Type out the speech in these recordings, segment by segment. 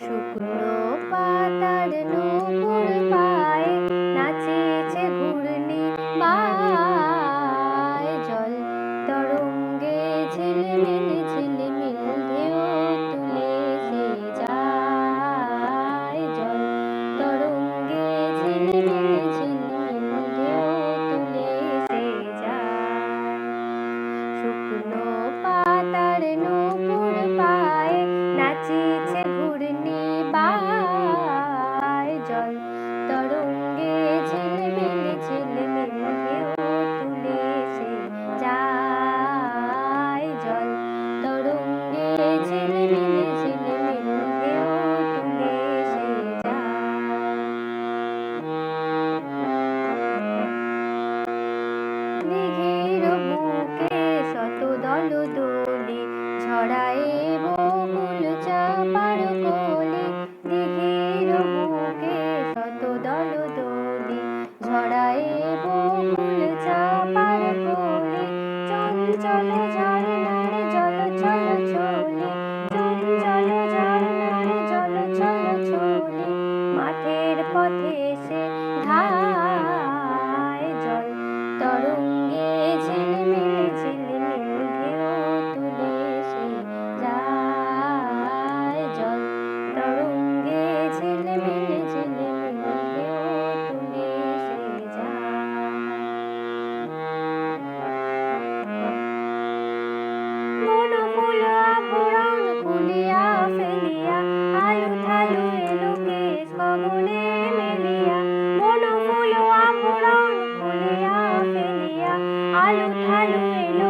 শুভ ছড়ায়ে বকুল চাপার কোলে দিঘির বুকে শত দল দোলে ছড়ায়ে বকুল চাপার কোলে চঞ্চল ফুলা ফুরন কুলিয়া ফেলিয়া আয়ু ঠালু এলো কেশ কমলে মেলিয়া মন ফুল আমরণ কুলিয়া ফেলিয়া আয়ু ঠালু এলো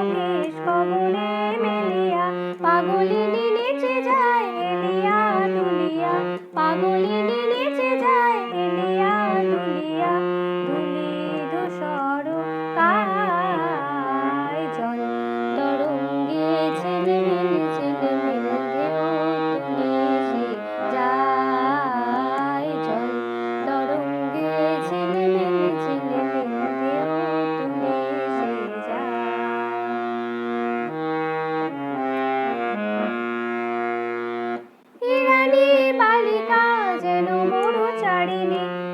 চারিণী